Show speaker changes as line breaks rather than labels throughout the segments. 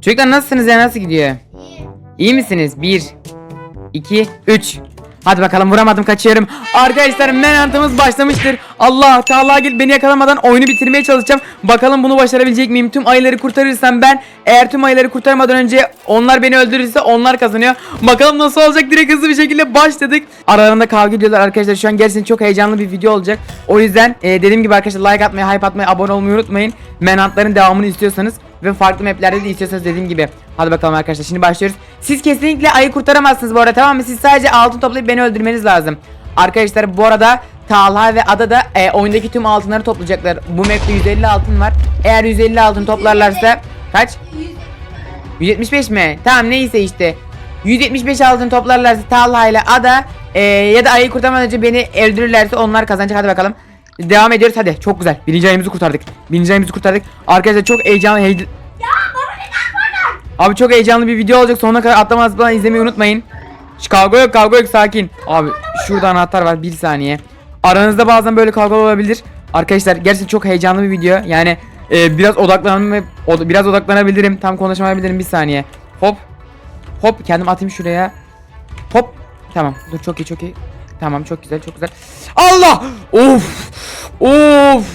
Çocuklar nasılsınız ya nasıl gidiyor?
İyi.
İyi misiniz? 1 2 3 Hadi bakalım vuramadım kaçıyorum. Arkadaşlar menantımız başlamıştır. Allah Teala gel beni yakalamadan oyunu bitirmeye çalışacağım. Bakalım bunu başarabilecek miyim? Tüm ayıları kurtarırsam ben eğer tüm ayıları kurtarmadan önce onlar beni öldürürse onlar kazanıyor. Bakalım nasıl olacak direkt hızlı bir şekilde başladık. Aralarında kavga ediyorlar arkadaşlar. Şu an gerçekten çok heyecanlı bir video olacak. O yüzden e, dediğim gibi arkadaşlar like atmayı, hype atmayı, abone olmayı unutmayın. Menantların devamını istiyorsanız ve farklı maplerde de istiyorsanız dediğim gibi. Hadi bakalım arkadaşlar şimdi başlıyoruz. Siz kesinlikle ayı kurtaramazsınız bu arada tamam mı? Siz sadece altın toplayıp beni öldürmeniz lazım. Arkadaşlar bu arada Talha ve Ada da e, oyundaki tüm altınları toplayacaklar. Bu map'te 150 altın var. Eğer 150 altın toplarlarsa kaç? 175 mi? Tamam neyse işte. 175 altın toplarlarsa Talha ile Ada e, ya da ayı kurtarmadan önce beni öldürürlerse onlar kazanacak. Hadi bakalım. Devam ediyoruz hadi. Çok güzel. Birinci ayımızı kurtardık. Birinci ayımızı kurtardık. Arkadaşlar çok heyecanlı. Abi çok heyecanlı bir video olacak. Sonuna kadar atlamaz falan izlemeyi unutmayın. Şş, kavga yok kavga yok sakin. Abi şurada anahtar var bir saniye. Aranızda bazen böyle kavga olabilir. Arkadaşlar gerçekten çok heyecanlı bir video. Yani e, biraz odaklanma od- biraz odaklanabilirim. Tam konuşamayabilirim bir saniye. Hop. Hop kendim atayım şuraya. Hop. Tamam. Dur çok iyi çok iyi. Tamam çok güzel çok güzel. Allah! Of! Of!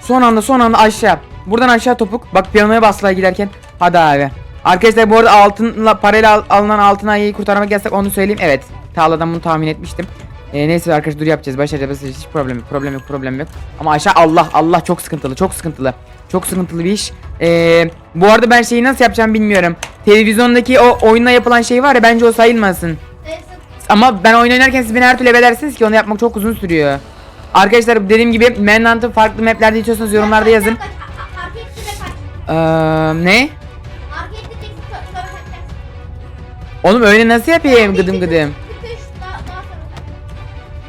Son anda son anda aşağı. Buradan aşağı topuk. Bak piyanoya bastılar giderken. Hadi abi. Arkadaşlar bu arada altınla parayla al- alınan altın ayıyı kurtarmak yasak onu söyleyeyim. Evet. Tağladan bunu tahmin etmiştim. Ee, neyse arkadaşlar dur yapacağız. Başaracağız. Hiç problem yok. Problem yok. Problem yok. Ama aşağı Allah Allah çok sıkıntılı. Çok sıkıntılı. Çok sıkıntılı bir iş. Ee, bu arada ben şeyi nasıl yapacağım bilmiyorum. Televizyondaki o oyunla yapılan şey var ya bence o sayılmasın. Ama ben oyun oynarken siz beni her türlü edersiniz ki onu yapmak çok uzun sürüyor. Arkadaşlar dediğim gibi Manhunt'ı farklı maplerde istiyorsanız yorumlarda yazın. Ee, ne? Oğlum öyle nasıl yapayım? Gıdım gıdım?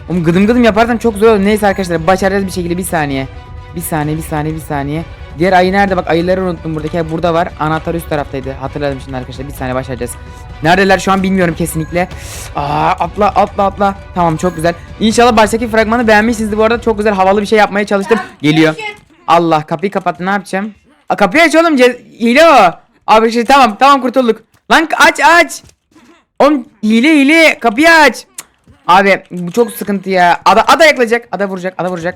Oğlum gıdım gıdım yaparsam çok zor olur. Neyse arkadaşlar başaracağız bir şekilde. Bir saniye. Bir saniye bir saniye bir saniye. Diğer ayı nerede? Bak ayıları unuttum buradaki. Ha, burada var. Anahtar üst taraftaydı. Hatırladım şimdi arkadaşlar. Bir saniye başlayacağız Neredeler? Şu an bilmiyorum kesinlikle. Aa atla atla atla. Tamam çok güzel. İnşallah baştaki fragmanı beğenmişsinizdir. Bu arada çok güzel havalı bir şey yapmaya çalıştım. Geliyor. Allah kapıyı kapattı. Ne yapacağım? Aa, Kapıyı aç oğlum. Hile o Abi şey tamam tamam kurtulduk. Lan aç aç Oğlum hile hile kapıyı aç. Abi bu çok sıkıntı ya Ada, ada yaklayacak ada vuracak ada vuracak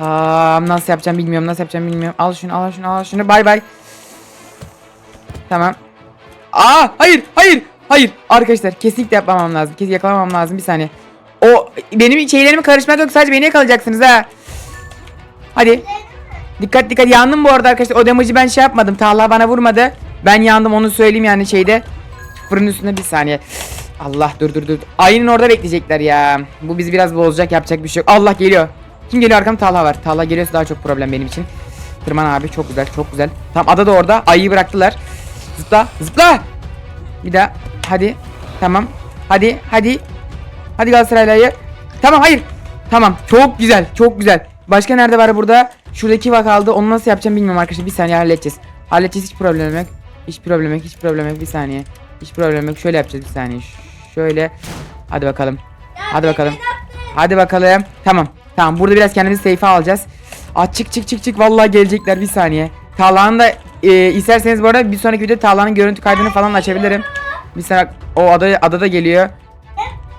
Aa, nasıl yapacağım bilmiyorum nasıl yapacağım bilmiyorum. Al şunu al şunu al şunu bay bay. Tamam. Aa hayır hayır hayır arkadaşlar kesinlikle yapmamam lazım. Kesin yakalamam lazım bir saniye. O benim şeylerimi karışmak yok sadece beni yakalayacaksınız ha. Hadi. Dikkat dikkat yandım bu arada arkadaşlar. O damage'ı ben şey yapmadım. Talha bana vurmadı. Ben yandım onu söyleyeyim yani şeyde. Fırın üstünde bir saniye. Allah dur dur dur. Ayının orada bekleyecekler ya. Bu bizi biraz bozacak yapacak bir şey yok. Allah geliyor. Kim geliyor arkam Talha var. Talha geliyorsa daha çok problem benim için. Tırman abi çok güzel çok güzel. Tamam ada da orada. Ayıyı bıraktılar. Zıpla zıpla. Bir daha. Hadi. Tamam. Hadi hadi. Hadi Galatasaraylı ayı. Tamam hayır. Tamam çok güzel çok güzel. Başka nerede var burada? Şuradaki vak kaldı. Onu nasıl yapacağım bilmiyorum arkadaşlar. Bir saniye halledeceğiz. Halledeceğiz hiç problem yok. Hiç problem yok hiç problem yok. Bir saniye. Hiç problem yok. Şöyle yapacağız bir saniye. Şöyle. Hadi bakalım. Hadi bakalım. Hadi bakalım. Tamam. Tamam burada biraz kendimizi safe'e alacağız. Aa çık çık çık çık vallahi gelecekler bir saniye. Talha'nın da e, isterseniz bu arada bir sonraki videoda Talha'nın görüntü kaydını falan açabilirim. Bir saniye o ada adada geliyor.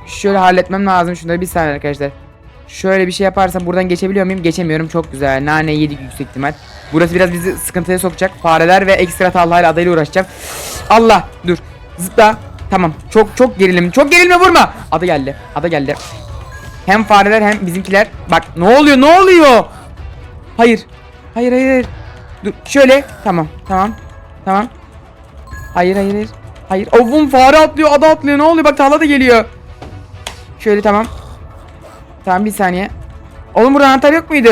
Şöyle halletmem lazım şunları bir saniye arkadaşlar. Şöyle bir şey yaparsam buradan geçebiliyor muyum? Geçemiyorum. Çok güzel. Nane yedik yüksek ihtimal. Burası biraz bizi sıkıntıya sokacak. Fareler ve ekstra Talha'yla adayla uğraşacağım. Allah dur. Zıpla. Tamam. Çok çok gerilim. Çok gerilme vurma. Ada geldi. Ada geldi. Hem fareler hem bizimkiler. Bak ne oluyor? Ne oluyor? Hayır. Hayır hayır. Dur şöyle. Tamam. Tamam. Tamam. Hayır hayır hayır. Hayır. Ovum fare atlıyor. Ada atlıyor. Ne oluyor? Bak Talha da geliyor. Şöyle tamam. Tamam bir saniye. Oğlum burada anahtar yok muydu?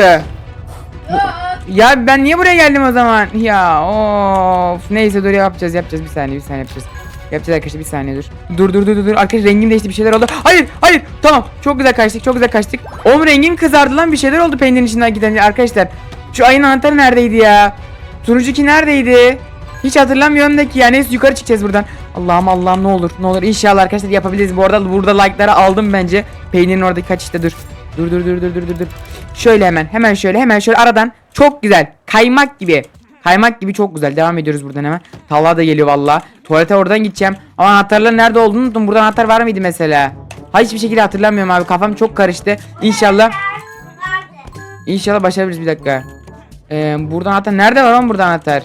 Ya ben niye buraya geldim o zaman? Ya of. Neyse dur yapacağız yapacağız bir saniye bir saniye yapacağız. Yapacağız arkadaşlar bir saniye dur. Dur dur dur dur. Arkadaşlar rengim değişti bir şeyler oldu. Hayır hayır tamam çok güzel kaçtık çok güzel kaçtık. Oğlum rengim kızardı lan bir şeyler oldu peynirin içinden giden arkadaşlar. Şu ayın anahtarı neredeydi ya? Sunucuki neredeydi? Hiç hatırlamıyorum da ki ya neyse yukarı çıkacağız buradan. Allah'ım Allah'ım ne olur ne olur inşallah arkadaşlar yapabiliriz. Bu arada burada like'ları aldım bence. Peynirin oradaki kaçışta dur. Dur dur dur dur dur dur dur. Şöyle hemen hemen şöyle hemen şöyle aradan çok güzel kaymak gibi Kaymak gibi çok güzel. Devam ediyoruz buradan hemen. Talha da geliyor valla. Tuvalete oradan gideceğim. Ama anahtarların nerede olduğunu unuttum. Burada anahtar var mıydı mesela? Ha hiçbir şekilde hatırlamıyorum abi. Kafam çok karıştı. İnşallah? İnşallah başarabiliriz bir dakika. Ee, burada anahtar nerede var lan burada anahtar?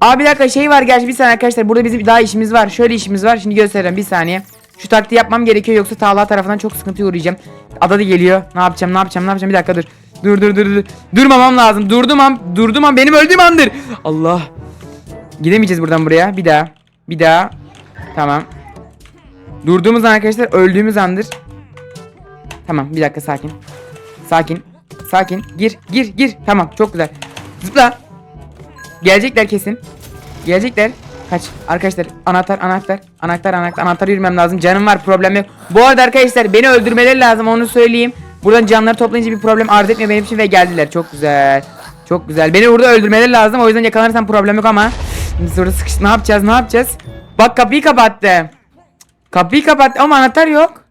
Aa bir dakika şey var gerçi bir saniye arkadaşlar burada bizim daha işimiz var. Şöyle işimiz var şimdi göstereyim bir saniye. Şu taktiği yapmam gerekiyor yoksa Talha tarafından çok sıkıntıya uğrayacağım. Ada da geliyor. Ne yapacağım ne yapacağım ne yapacağım bir dakika dur. Dur dur dur dur. Durmamam lazım. Durdum an durdum an benim öldüğüm andır. Allah. Gidemeyeceğiz buradan buraya. Bir daha. Bir daha. Tamam. Durduğumuz an arkadaşlar öldüğümüz andır. Tamam bir dakika sakin. Sakin. Sakin. Gir gir gir. Tamam çok güzel. Zıpla. Gelecekler kesin. Gelecekler. Kaç. Arkadaşlar anahtar anahtar. Anahtar anahtar. Anahtar yürümem lazım. Canım var problem yok. Bu arada arkadaşlar beni öldürmeleri lazım onu söyleyeyim. Buradan canları toplayınca bir problem arz etmiyor benim için ve geldiler. Çok güzel. Çok güzel. Beni burada öldürmeleri lazım. O yüzden yakalanırsam problem yok ama. Biz orada sıkıştık. Ne yapacağız? Ne yapacağız? Bak kapıyı kapattı. Kapıyı kapattı ama anahtar yok.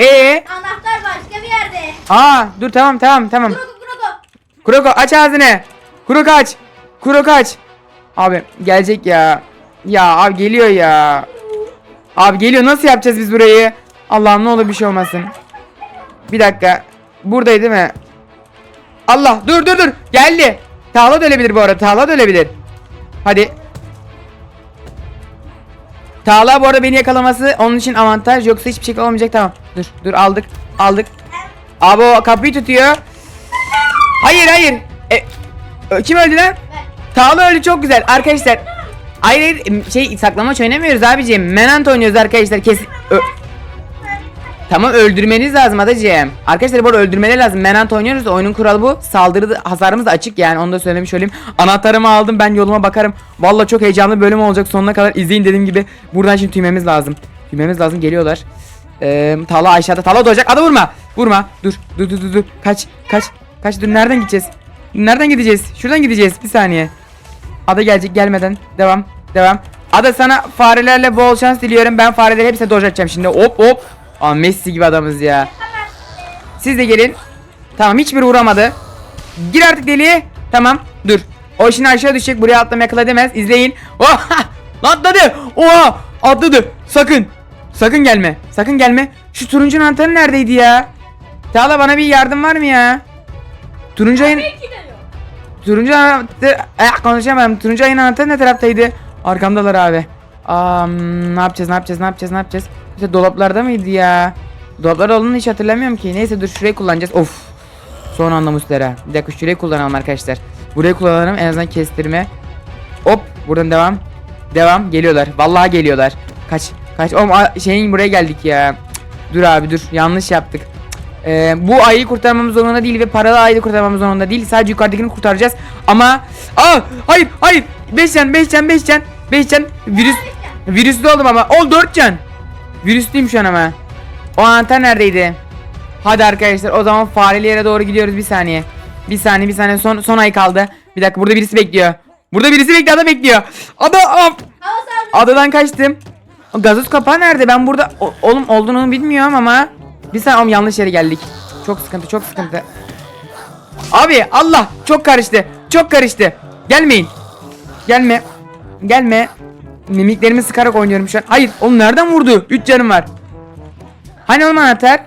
Ee?
Anahtar başka bir yerde.
Aa, dur tamam tamam tamam.
Kurugu kurugu.
Kuroko aç ağzını. Kuroko aç. Kuroko aç. Abi gelecek ya. Ya abi geliyor ya. Abi geliyor nasıl yapacağız biz burayı? Allah'ım ne olur bir şey olmasın. Bir dakika. Buradaydı değil mi? Allah dur dur dur. Geldi. Tağla da ölebilir bu arada. Tağla da ölebilir. Hadi. Tağla bu arada beni yakalaması onun için avantaj yoksa hiçbir şey olmayacak tamam. Dur dur aldık aldık. Abi o kapıyı tutuyor. Hayır hayır. E, ö- kim öldü lan? Tağla öldü çok güzel arkadaşlar. Hayır hayır şey saklamaç oynamıyoruz abicim. Menant oynuyoruz arkadaşlar. Kesin. Ö- Tamam öldürmeniz lazım adacığım. Arkadaşlar bu arada öldürmeleri lazım. Menant oynuyoruz oyunun kuralı bu. Saldırı hasarımız da açık yani onu da söylemiş olayım. Anahtarımı aldım ben yoluma bakarım. Vallahi çok heyecanlı bölüm olacak sonuna kadar izleyin dediğim gibi. Buradan şimdi tüymemiz lazım. Tüymemiz lazım geliyorlar. Ee, Tala aşağıda Tala doğacak. Ada vurma. Vurma. Dur. Dur dur dur dur. Kaç. Kaç. Kaç. Dur nereden gideceğiz? Nereden gideceğiz? Şuradan gideceğiz. Bir saniye. Ada gelecek gelmeden. Devam. Devam. Ada sana farelerle bol şans diliyorum. Ben fareleri hepsine atacağım şimdi. Hop hop. Aa Messi gibi adamız ya. Siz de gelin. Tamam hiçbir vuramadı. Gir artık deliğe. Tamam dur. O şimdi aşağı düşecek. Buraya atlamayı akıl edemez. İzleyin. Oh, lan atladı. Oha atladı. Sakın. Sakın gelme. Sakın gelme. Şu turuncu anahtarı neredeydi ya? Tağla bana bir yardım var mı ya? Turuncu ayın... Turuncu anahtarı... Eh, konuşamadım. Turuncu ayın anahtarı ne taraftaydı? Arkamdalar abi. Aa, hmm, ne yapacağız ne yapacağız ne yapacağız ne yapacağız? İşte dolaplarda mıydı ya? Dolaplarda olduğunu hiç hatırlamıyorum ki. Neyse dur şurayı kullanacağız. Of. Son anda Mustera. Bir dakika şurayı kullanalım arkadaşlar. Burayı kullanalım en azından kestirme. Hop buradan devam. Devam geliyorlar. Vallahi geliyorlar. Kaç kaç. Oğlum şeyin buraya geldik ya. Cık, Dur abi dur. Yanlış yaptık. Ee, bu ayı kurtarmamız zorunda değil ve paralı ayı kurtarmamız zorunda değil. Sadece yukarıdakini kurtaracağız. Ama Aa hayır hayır. 5 can 5 can 5 can 5 can virüs virüslü oldum ama. Ol 4 can. An ama. O anahtar neredeydi? Hadi arkadaşlar o zaman fareli yere doğru gidiyoruz bir saniye. Bir saniye bir saniye son son ay kaldı. Bir dakika burada birisi bekliyor. Burada birisi bekliyor ada bekliyor. Ada
saldırı.
Adadan kaçtım. Gazoz kapağı nerede? Ben burada o- oğlum olduğunu bilmiyorum ama. Bir saniye oğlum yanlış yere geldik. Çok sıkıntı çok sıkıntı. Abi Allah çok karıştı. Çok karıştı. Gelmeyin. Gelme. Gelme. Mimiklerimi sıkarak oynuyorum şu an. Hayır oğlum nereden vurdu? 3 canım var. Hani oğlum anahtar?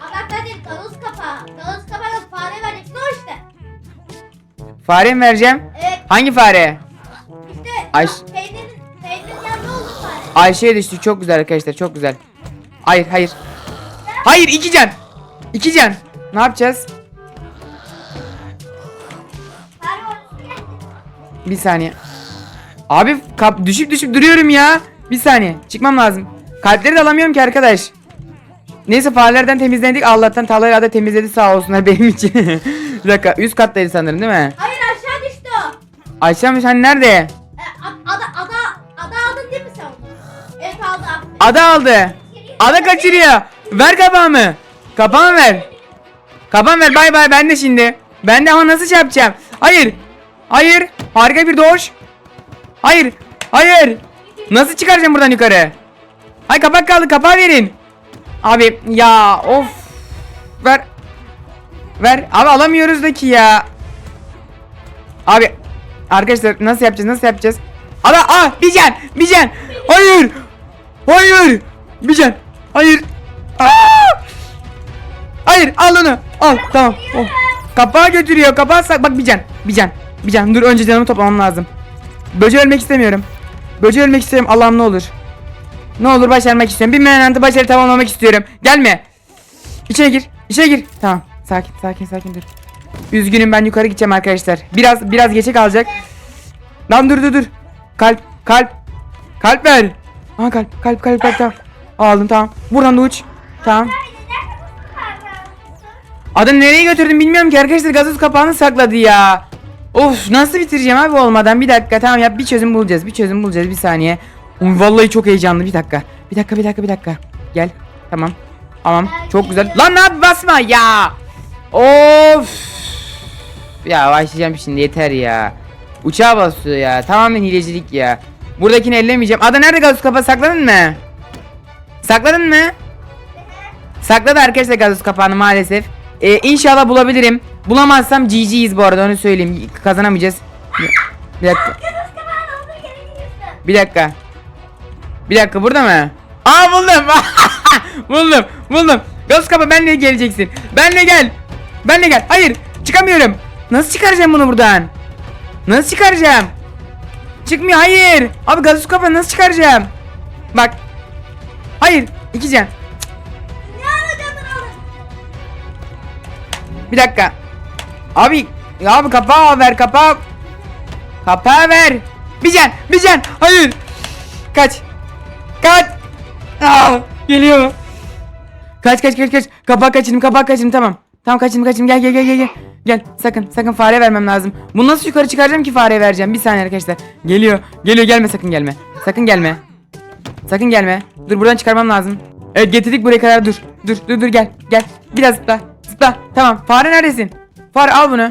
Anahtar değil gazoz kapağı. Gazoz kapağı yok fare vereceksin o işte.
Fare mi vereceğim?
Evet
Hangi fare?
işte
Ay-
peynirin, peynirin yanında oldu fare.
Ayşe'ye düştü. Çok güzel arkadaşlar. Çok güzel. Hayır hayır. Hayır iki can. İki can. Ne yapacağız? Bir saniye. Abi kap düşüp düşüp duruyorum ya. Bir saniye. Çıkmam lazım. Kalpleri de alamıyorum ki arkadaş. Neyse farelerden temizlendik. Allah'tan Talha da temizledi sağ olsunlar benim için. bir dakika. Üst kattaydı sanırım değil mi?
Hayır aşağı düştü o.
Ayşe abi sen nerede?
E, a- ada, ada, ada aldın değil mi sen onu? Evet aldı.
Ada aldı. Ada kaçırıyor. Ver kapağımı. Kapağımı ver. Kapağımı ver bay bay ben de şimdi. Ben de ama nasıl şey yapacağım? Hayır. Hayır. Harika bir doğuş. Hayır. Hayır. Nasıl çıkaracağım buradan yukarı? Ay kapak kaldı kapağı verin. Abi ya of. Ver. Ver. Abi alamıyoruz da ki ya. Abi arkadaşlar nasıl yapacağız nasıl yapacağız? Ala aa Bican Bican hayır hayır Bican hayır Aa! hayır al onu al tamam oh. kapağı götürüyor kapağı sak bak Bican Bican Bican dur önce canımı toplamam lazım Böce ölmek istemiyorum. Böce ölmek istiyorum. Allah'ım ne olur. Ne olur başarmak istiyorum. Bir menantı başarı tamamlamak istiyorum. Gelme. İçeri gir. İçeri gir. Tamam. Sakin sakin sakin dur. Üzgünüm ben yukarı gideceğim arkadaşlar. Biraz biraz geçe kalacak. Lan dur dur dur. Kalp kalp. Kalp ver. Aha kalp kalp kalp kalp tamam. Aldım tamam. Buradan da uç. Tamam. Adını nereye götürdüm bilmiyorum ki arkadaşlar. Gazoz kapağını sakladı ya. Of nasıl bitireceğim abi olmadan bir dakika tamam ya bir çözüm bulacağız bir çözüm bulacağız bir saniye. Uy, vallahi çok heyecanlı bir dakika. Bir dakika bir dakika bir dakika. Gel tamam. Tamam çok güzel. Lan ne yap basma ya. Of. Ya başlayacağım şimdi yeter ya. Uçağa basıyor ya tamamen hilecilik ya. Buradakini ellemeyeceğim. Ada nerede gazoz kapağı sakladın mı? Sakladın mı? Sakladı arkadaşlar gazoz kapağını maalesef. Ee, inşallah bulabilirim. Bulamazsam GG'yiz bu arada onu söyleyeyim. Kazanamayacağız. Bir dakika. Bir dakika. Bir dakika burada mı? Aa buldum. buldum. Buldum. Gazoz kapağı benle geleceksin. Benle gel. Benle gel. Hayır. Çıkamıyorum. Nasıl çıkaracağım bunu buradan? Nasıl çıkaracağım? Çıkmıyor. Hayır. Abi gazoz kapağı nasıl çıkaracağım? Bak. Hayır. İki can. Bir dakika. Abi abi kapağı ver kapağı. Kapağı ver. Bican Bican hayır. Kaç. Kaç. Aa, geliyor. Kaç kaç kaç kaç. Kapağı kaçırdım kapağı kaçırdım tamam. Tamam kaçırdım kaçırdım gel gel gel gel gel. Gel sakın sakın fare vermem lazım. Bunu nasıl yukarı çıkaracağım ki fare vereceğim. Bir saniye arkadaşlar. Geliyor. Geliyor gelme sakın gelme. Sakın gelme. Sakın gelme. Dur buradan çıkarmam lazım. Evet getirdik buraya kadar dur. Dur dur dur gel. Gel. Biraz zıpla. Zıpla. Tamam. Fare neredesin? Fare al bunu.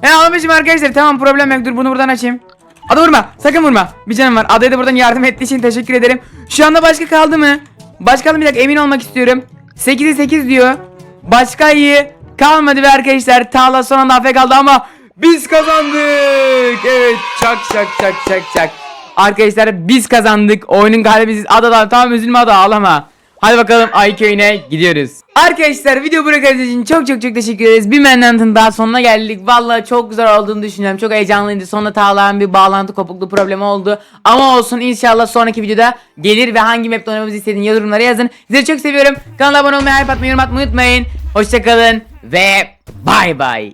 He almışım arkadaşlar. Tamam problem yok. Dur bunu buradan açayım. Ada vurma. Sakın vurma. Bir canım var. Adaya da buradan yardım ettiği için teşekkür ederim. Şu anda başka kaldı mı? Başka kaldı bir dakika emin olmak istiyorum. 8'e 8 diyor. Başka iyi kalmadı be arkadaşlar. Tağla son anda afk kaldı ama biz kazandık. Evet çak çak çak çak çak. Arkadaşlar biz kazandık. Oyunun galibi siz. Adalar tamam üzülme ada ağlama. Hadi bakalım Ay köyüne gidiyoruz. Arkadaşlar video bırakırdığınız için çok çok çok teşekkür ederiz. Bir Manhunt'ın daha sonuna geldik. Vallahi çok güzel olduğunu düşünüyorum. Çok heyecanlıydı. Sonunda Tağla'nın bir bağlantı kopukluğu problemi oldu. Ama olsun inşallah sonraki videoda gelir ve hangi map'te oynamamızı istediğini yorumlara yazın. Sizleri çok seviyorum. Kanala abone olmayı, hype atmayı, yorum atmayı unutmayın. Hoşçakalın ve bay bay.